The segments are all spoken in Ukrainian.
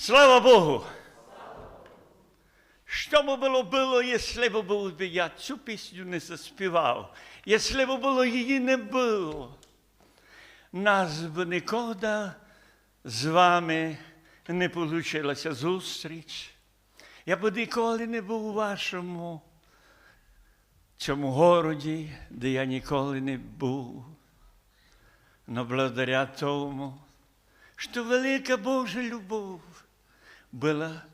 Слава Богу! Що би було було, якщо б був би я цю пісню не заспівав, якщо б було її не було, нас би ніколи з вами не получилася зустріч. Я б ніколи не був у вашому цьому городі, де я ніколи не був. Но благодаря тому, что велика Божья любовь была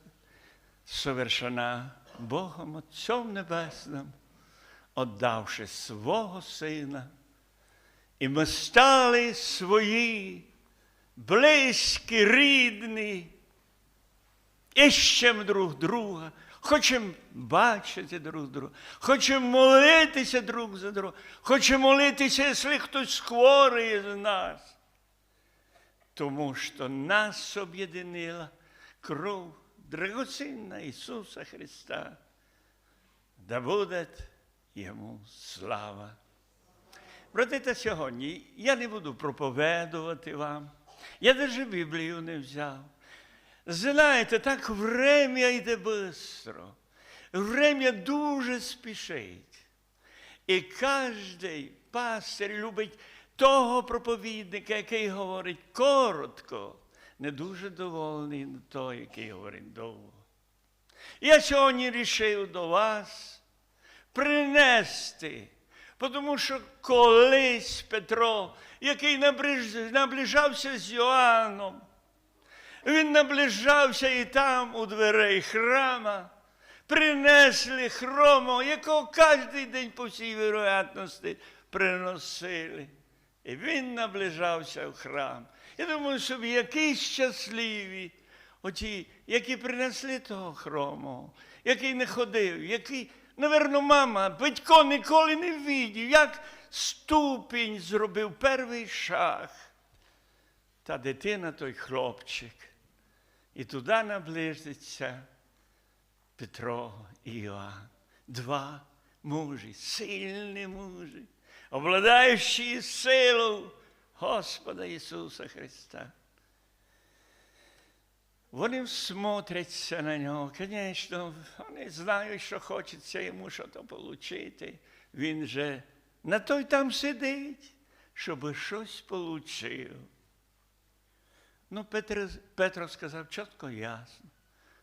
совершена Богом Отцом Небесним, отдавши свого Сина, і ми стали свої, близькі, рідні, іщем друг друга, хочемо бачити друг друга, хочемо молитися друг за друга, хочемо молитися, якщо хтось хворий з нас. Тому що нас об'єднила кров драгоцінна Ісуса Христа. Да буде йому слава. Брати та сьогодні я не буду проповідувати вам. Я навіть Біблію не взяв. Знаєте, так время йде швидко. Время дуже спішить. І кожен пастир любить того проповідника, який говорить коротко, не дуже довольний той, який говорить довго. Я сьогодні рішив до вас принести, тому що колись Петро, який наближався з Йоанном, він наближався і там, у дверей храма, принесли хрому, якого кожен день, по всій вероятності, приносили. І він наближався в храм. Я думаю, щоб які щасливі, оті, які принесли того хрому, який не ходив, який, наверно, мама, батько ніколи не видів, як ступінь зробив перший шаг. Та дитина той хлопчик. І туди наближиться Петро і Іоанн. Два мужі, сильні мужі обладаючи силу Господа Ісуса Христа. Вони смотряться на нього, звісно, вони знають, що хочеться йому щось отримати. Він же на той там сидить, щоб щось отримав. Ну, Петро, Петро сказав чітко ясно.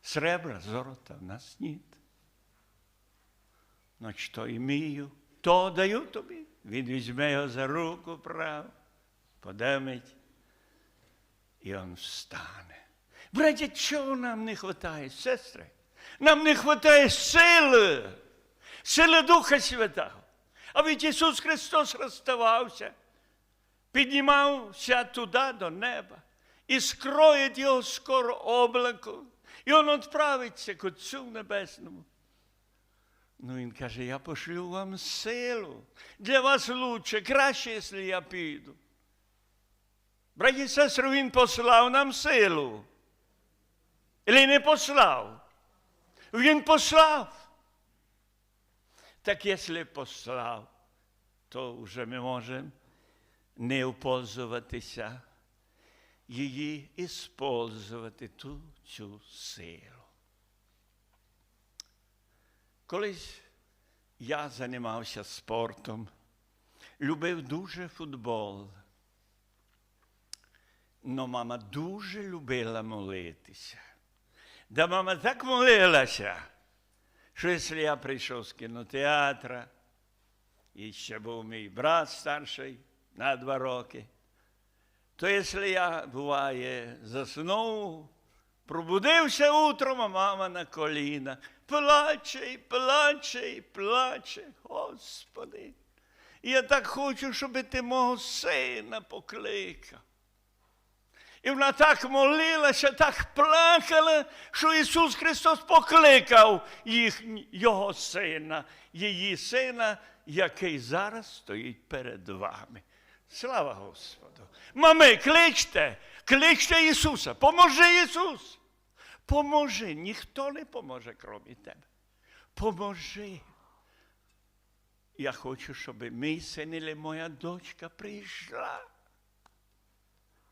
Сребра, золота в нас нет. Но що імію, то даю тобі. Він візьме його за руку праву, подемить, і він встане. Браття, чого нам не вистачає, сестри? Нам не вистачає сили, сили Духа Святого. А ведь Ісус Христос розставався, піднімався туди до неба і скроїть його скоро облако, і Він відправиться к Отцю Небесному. Ну, він каже, я пошлю вам силу. Для вас лучше, краще, якщо я піду. Браті і сестри, він послав нам силу. Или не послав? Він послав. Так якщо послав, то вже ми можемо не впользуватися, її іспользувати ту цю силу. Колись я займався спортом, любив дуже футбол. Но мама дуже любила молитися. Да мама так молилася, що якщо я прийшов з кінотеатра, і ще був мій брат старший на два роки, то якщо я, буває, заснув, пробудився утром, а мама на колінах, плаче, і плаче, і плаче, Господи. Я так хочу, щоб ти мого сина покликав. І вона так молилася, так плакала, що Ісус Христос покликав їх, Його сина, її сина, який зараз стоїть перед вами. Слава Господу! Мами, кличте, кличте Ісуса, поможи Ісус. Поможи, ніхто не поможе, крім тебе. Поможи. Я хочу, щоб мій син і моя дочка прийшла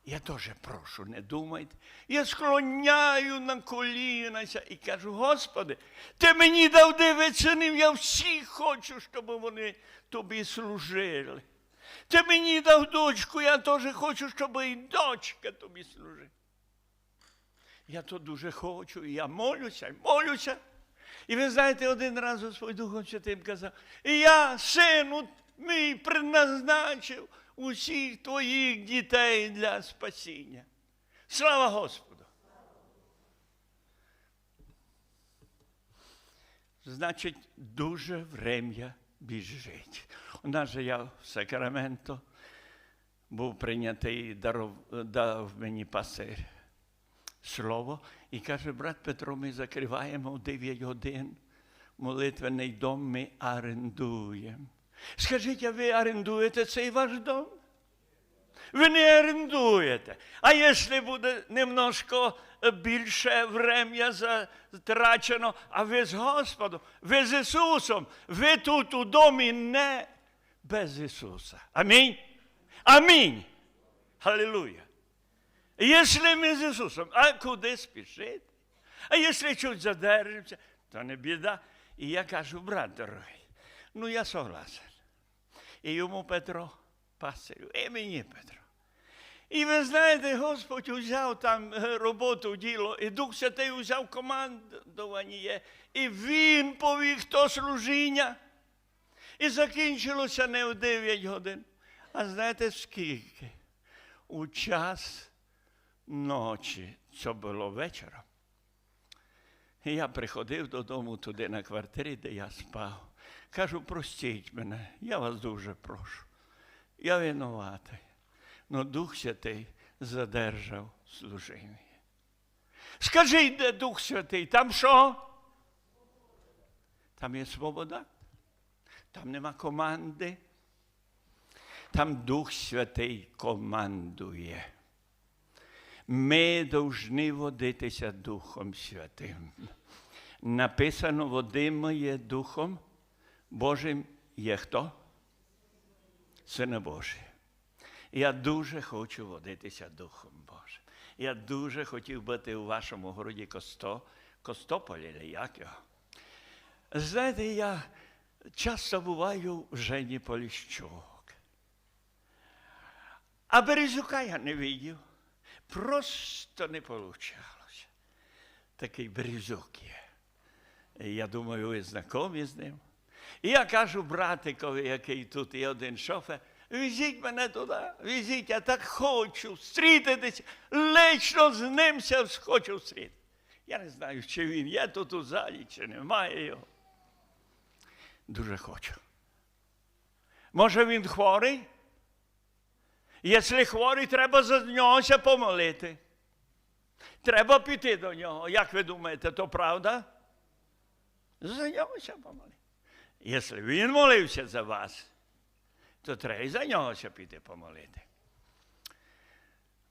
Я теж прошу, не думайте. Я склоняю на колінася і кажу, Господи, ти мені дав дивитися, я всіх хочу, щоб вони тобі служили. Ти мені дав дочку, я теж хочу, щоб і дочка тобі служила. Я то дуже хочу, і я молюся, і молюся. І ви знаєте, один раз Господь Духом Святим казав, і я, сину мій, предназначив усіх твоїх дітей для спасіння. Слава Господу! Значить, дуже врем'я біжить. У нас же я в Сакраменто був прийнятий, даров, дав мені пасир слово і каже, брат Петро, ми закриваємо в 9 годин. Молитвений дом ми орендуємо. Скажіть, а ви орендуєте цей ваш дом? Ви не орендуєте. А якщо буде немножко більше врем'я затрачено, а ви з Господом, ви з Ісусом, ви тут у домі не без Ісуса. Амінь. Амінь. Халилуя. Якщо ми з Ісусом, а куди спішити? А якщо чуть задержимося, то не біда. І я кажу, брат дорогий, ну я согласен. І йому Петро пасирю, і мені Петро. І ви знаєте, Господь взяв там е, роботу, діло, і Дух Святий взяв командування, і Він повів то служіння. І закінчилося не в 9 годин. А знаєте скільки? У час ночі, це було вечором. Я приходив додому туди на квартирі, де я спав. Кажу, простіть мене, я вас дуже прошу. Я винуватий. Но Дух Святий задержав служіння. Скажіть, де Дух Святий, там що? Там є свобода, там нема команди. Там Дух Святий командує. Ми повинні водитися Духом Святим. Написано, водимо є Духом Божим є хто? Сина Божий. Я дуже хочу водитися Духом Божим. Я дуже хотів бути у вашому городі Косто, Костополі, чи як його. Знаєте, я часто буваю в Жені Поліщук. А Березюка я не видів. Просто не вийшло. Такий Березюк є. Я думаю, ви знайомі з ним. І я кажу братикові, який тут є один шофер, візіть мене туди, візіть, я так хочу зустрітися, лично з ним хочу зустріти. Я не знаю, чи він є тут у залі, чи немає його. Дуже хочу. Може він хворий? Якщо хворий, треба за нього ще помолити. Треба піти до нього. Як ви думаєте, то правда? За нього ще помолити. Якщо він молився за вас, то треба і за нього ще піти помолити.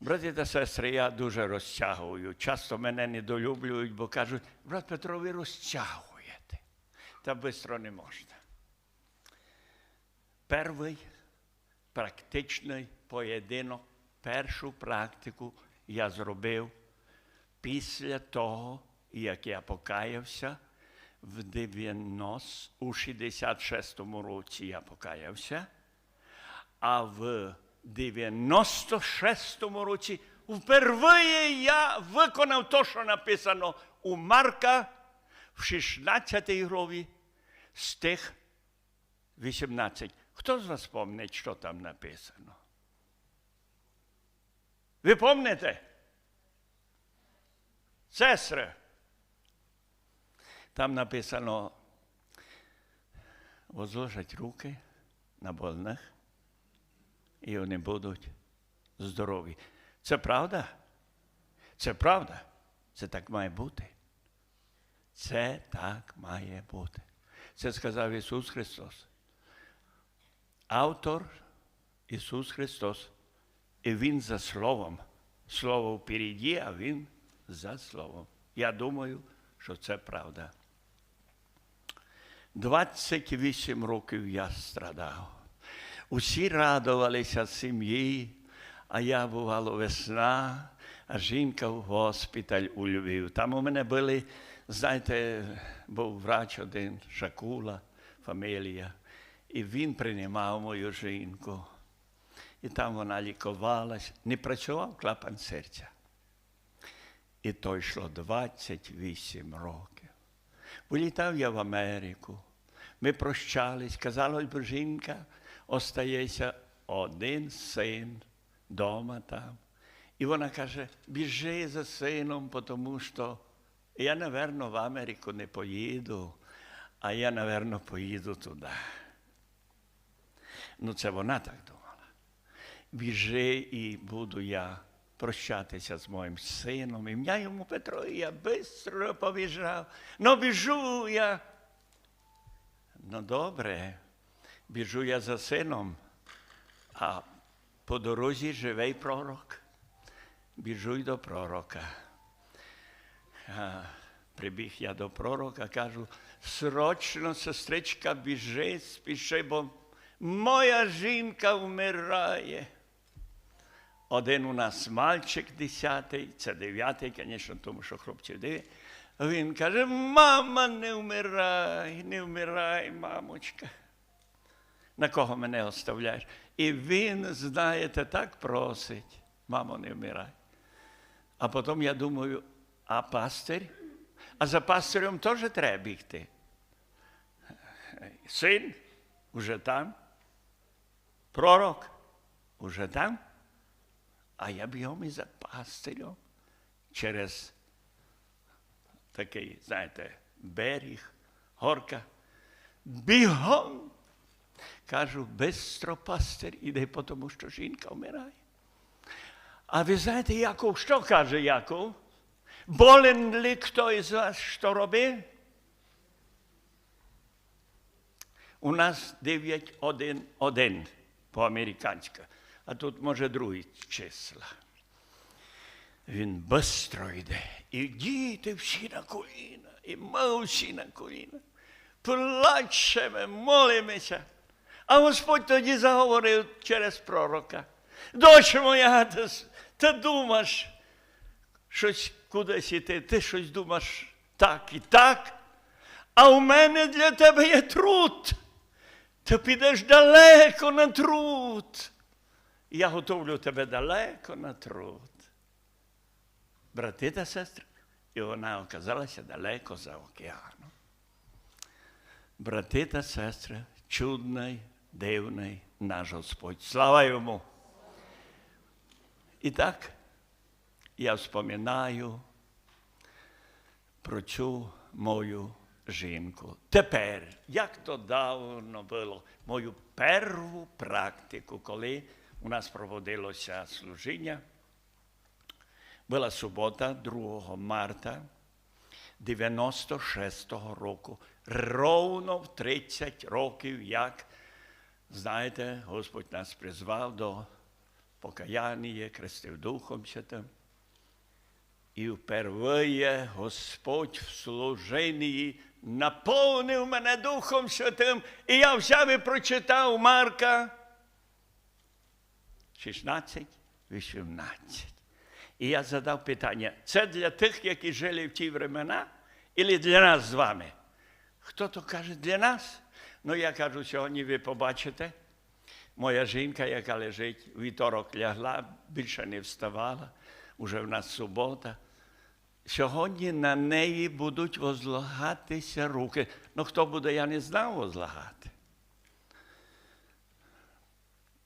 Браті та сестри, я дуже розтягую. Часто мене недолюблюють, бо кажуть, брат Петро, ви розтягуєте. Та швидко не можна. Перший практичний поєдинок, першу практику я зробив після того, як я покаявся в 90, у 66-му році я покаявся, а в 96-му році вперше я виконав те, що написано у Марка в 16 главі стих 18. Хто з вас пам'ятає, що там написано? Ви пам'ятаєте? Сестри. Там написано, возложать руки на больних, і вони будуть здорові. Це правда? Це правда? Це так має бути. Це так має бути. Це сказав Ісус Христос. Автор Ісус Христос. І Він за Словом. Слово впереді, а Він за Словом. Я думаю, що це правда. 28 років я страдав. Усі радувалися сім'ї, А я бувало весна, а жінка в госпіталь у Львів. Там у мене були, знаєте, був врач один, Шакула, фамілія, і він приймав мою жінку. І там вона лікувалась, не працював клапан серця. І то йшло 28 років. Вилітав я в Америку. Ми прощались, казала жінка, остається один син вдома там. І вона каже, біжи за сином, тому що я, напевно, в Америку не поїду, а я, напевно, поїду туди. Ну, це вона так думала. Біжи і буду я прощатися з моїм сином. Ім'я йому Петро, і я швидко побіжав. Ну, біжу я. Ну, добре, біжу я за сином, а по дорозі живий пророк. Біжу й до пророка. А, Прибіг я до пророка, кажу, срочно, сестричка, біжи, спіши, бо моя жінка вмирає. Один у нас мальчик десятий, це дев'ятий, звісно, тому що хлопців дев'ять. Він каже, мама, не вмирай, не вмирай, мамочка. На кого мене оставляєш? І він, знаєте, так просить, мамо, не вмирай. А потім я думаю, а пастир? А за пастирем теж треба бігти. Син уже там, пророк уже там, а я бігом і за пастирем через такий, знаєте, берег, горка. Бігом. Кажу, бистро пастир іде, тому що жінка вмирає. А ви знаєте, Яков, що каже Яков? Болен ли хто із вас що робить? У нас 9-1-1 по-американськи, а тут може другі числа. Він швидко йде. І діти всі на коліна, і ми всі на коліна. Плачемо, молимося. А Господь тоді заговорив через пророка. Дочь моя, ти, ти думаєш, щось кудись іти, ти щось думаєш так і так, а у мене для тебе є труд. Ти підеш далеко на труд. Я готовлю тебе далеко на труд. Брати та сестри, і вона оказалася далеко за океаном. Брати та сестри, чудний, дивний наш Господь. Слава йому! І так, я вспоминаю про цю мою жінку. Тепер, як то давно було, мою перву практику, коли у нас проводилося служіння, була субота, 2 марта 96-го року. Ровно в 30 років, як, знаєте, Господь нас призвав до покаяння, крестив Духом Святим. І впервые Господь в служенні наповнив мене Духом Святим, і я взяв і прочитав Марка 16, 18. І я задав питання: це для тих, які жили в ті времена, і для нас з вами? Хто то каже для нас? Ну, я кажу, сьогодні ви побачите. Моя жінка, яка лежить, вівторок лягла, більше не вставала, уже в нас субота. Сьогодні на неї будуть возлагатися руки. Ну, хто буде, я не знав возлагати.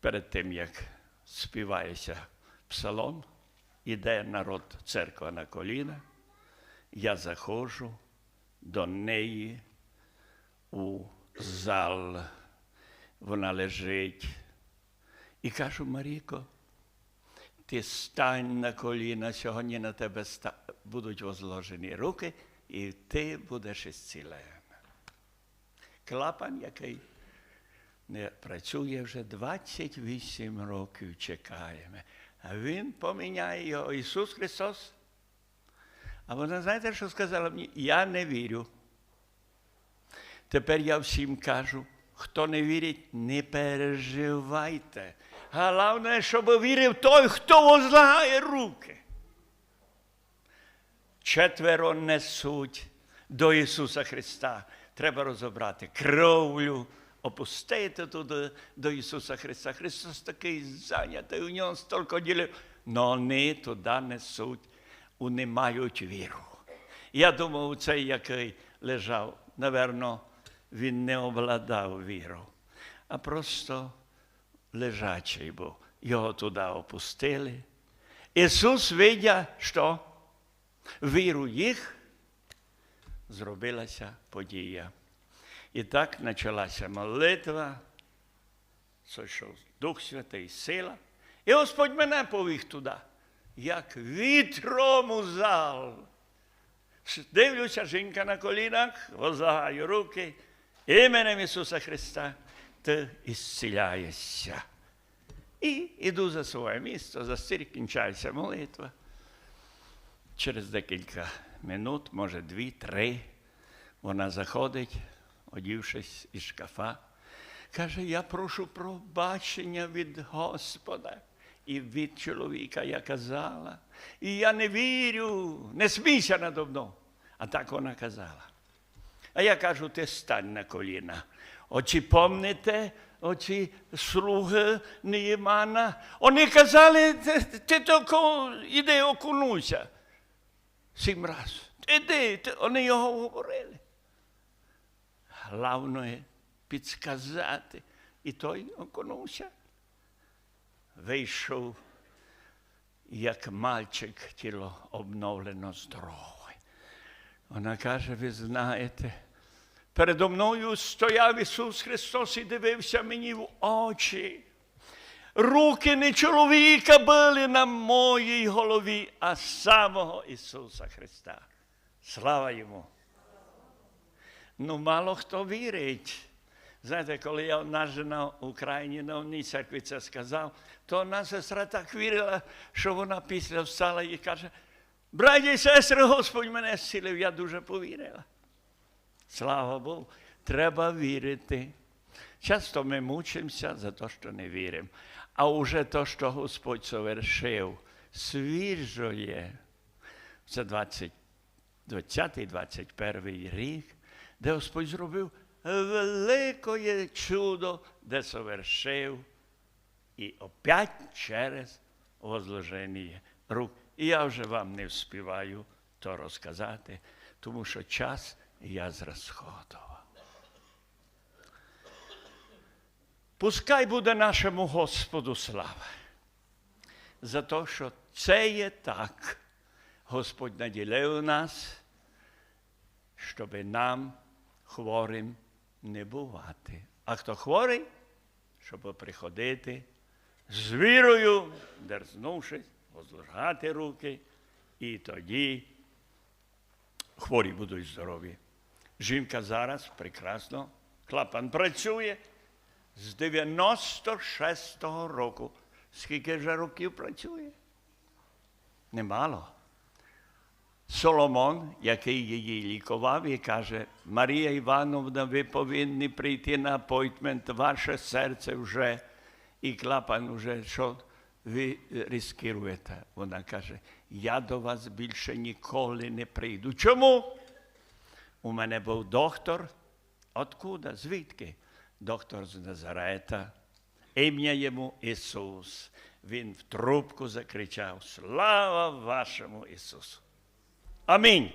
Перед тим, як співається псалом, іде народ церква на коліна, я заходжу до неї у зал. Вона лежить. І кажу, Маріко, ти стань на коліна, сьогодні на тебе будуть возложені руки, і ти будеш ісцілена. Клапан, який не працює вже 28 років, чекаємо. Він поміняє його Ісус Христос. А вона, знаєте, що сказала мені? Я не вірю. Тепер я всім кажу, хто не вірить, не переживайте. Головне, щоб вірив той, хто возлагає руки. Четверо несуть до Ісуса Христа. Треба розібрати кровлю, опустити туди до Ісуса Христа. Христос такий зайнятий, у нього стільки ділів. Но вони туди несуть, вони мають віру. Я думав, цей, який лежав, напевно, він не обладав віру, а просто лежачий був. Його туди опустили. Ісус видя, що віру їх зробилася подія. І так почалася молитва, сойшов Дух Святий, сила. І Господь мене повів туди, як вітром у зал. Дивлюся, жінка на колінах, возлагаю руки, іменем Ісуса Христа, ти ісціляєшся. І йду за своє місце, за стір кінчається молитва. Через декілька минут, може дві-три, вона заходить, одівшись із шкафа, каже, я прошу пробачення від Господа і від чоловіка я казала. І я не вірю, не смійся надо мною. А так вона казала. А я кажу, ти стань на коліна. Очі помните, оці слуги Неємана. Вони казали, ти, ти тільки іди окунуйся. Сім раз. Іди, вони його говорили. Головне підсказати. І той окунувся. Вийшов, як мальчик, тіло обновлено здорове. Вона каже, ви знаєте, передо мною стояв Ісус Христос і дивився мені в очі. Руки не чоловіка були на моїй голові, а самого Ісуса Христа. Слава Йому! Ну, мало хто вірить. Знаєте, коли я одна на Україні на одній церкві це сказав, то одна сестра так вірила, що вона після встала і каже, браті і сестри, Господь мене зцілив, я дуже повірила. Слава Богу, треба вірити. Часто ми мучимося за те, що не віримо. А вже те, що Господь совершив, свіжо є. Це 20-21 рік, де Господь зробив велике чудо, де совершив і опять через возложення рук. І я вже вам не вспіваю то розказати, тому що час я зрозходував. Пускай буде нашому Господу слава за те, що це є так. Господь наділив нас, щоб нам хворим не бувати. А хто хворий, щоб приходити з вірою, дерзнувшись, возложати руки, і тоді хворі будуть здорові. Жінка зараз прекрасно, клапан працює з 96-го року. Скільки вже років працює? Немало. Соломон, який її лікував, і каже, Марія Івановна, ви повинні прийти на апойтмент, ваше серце вже і клапан вже, що ви ризикуєте. Вона каже, я до вас більше ніколи не прийду. Чому? У мене був доктор. Откуда? Звідки? Доктор з Назарета. Ім'я йому Ісус. Він в трубку закричав: Слава вашому Ісусу! Амінь.